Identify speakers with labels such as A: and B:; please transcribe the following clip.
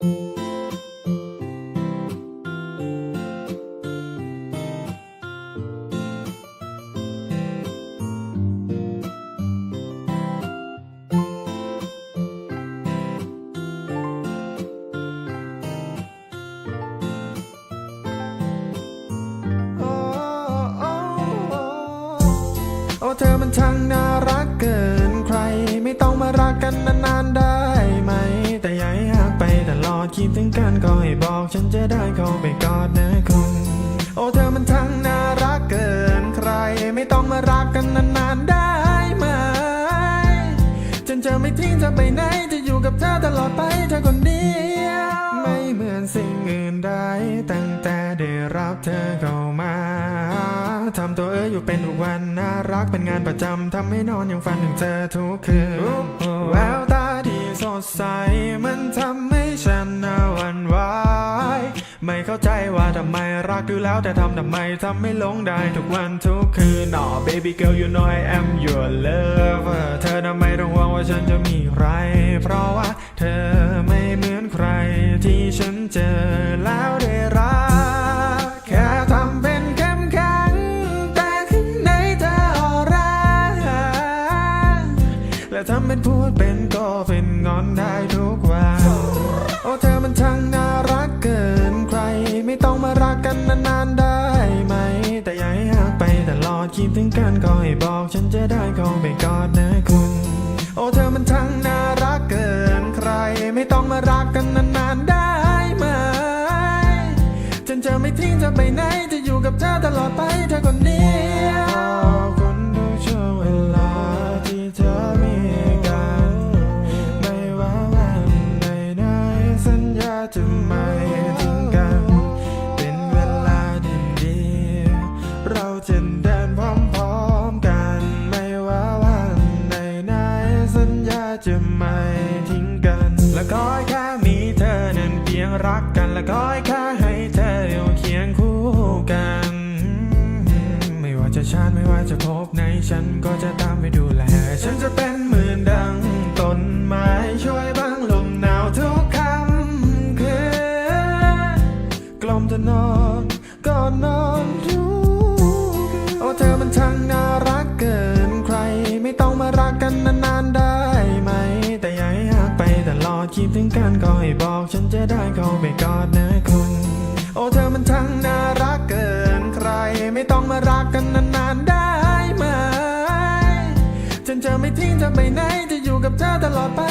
A: โอ้เธอมันช่างน่ารัก บอกฉันจะได้เข้าไปกอดนะคุณ โอ้เธอมันช่างน่ารักเกินใคร ไม่ต้องมารักกันนานๆได้ไหม ฉันจะไม่ทิ้งเธอไปไหน จะอยู่กับเธอตลอดไปเธอคนเดียว ไม่เหมือนสิ่งอื่นใดตั้งแต่ได้รับเธอเข้ามาทำตัวเอออยู่เป็นทุกวันน่ารักเป็นงานประจำทำให้นอนยังฝันถึงเธอทุกคืนแววตาที่สดใส ว่าทำไมรักดูแล้วแต่ทำทำไมทำไม่ลงได้ทุกวันทุกคืน Oh baby girl you know I am your lover เธอทำไมต้องห่วงว่าฉันจะมีใคร เพราะว่าเธอไม่เหมือนใครที่ฉันเจอแล้วได้รัก แค่ทำเป็นเข้มแข็งแต่ข้างในเธอร่าและทำเป็นพูดเป็นก็เป็นงอนได้ทุกวัน โอ้เธอมันช่างน่า เข้าไปกอดนะคุณ โอ้เธอมันช่างน่ารักเกินใคร ไม่ต้องมารักกันนานๆได้ไหม ฉันจะไม่ทิ้งเธอไปไหน จะอยู่กับเธอตลอดไปเธอคนเดียวคุณทุกช่วงเวลาที่เธอมีกัน ไม่ว่าวันไหนไหนๆสัญญาจะไม่ทิ้งกัน เป็นเวลาดีๆเราจะ ทิ้งกัน และขอแค่มีเธอนั้นเพียงรักกัน และขอแค่ให้เธอ ถึงกันก็ให้บอกฉันจะได้เข้าไปกอดนะคุณ โอ้เธอมันทั้งน่ารักเกินใคร ไม่ต้องมารักกันนานๆได้ไหม ฉันจะไม่ทิ้งจะไปไหนจะอยู่กับเธอตลอดไป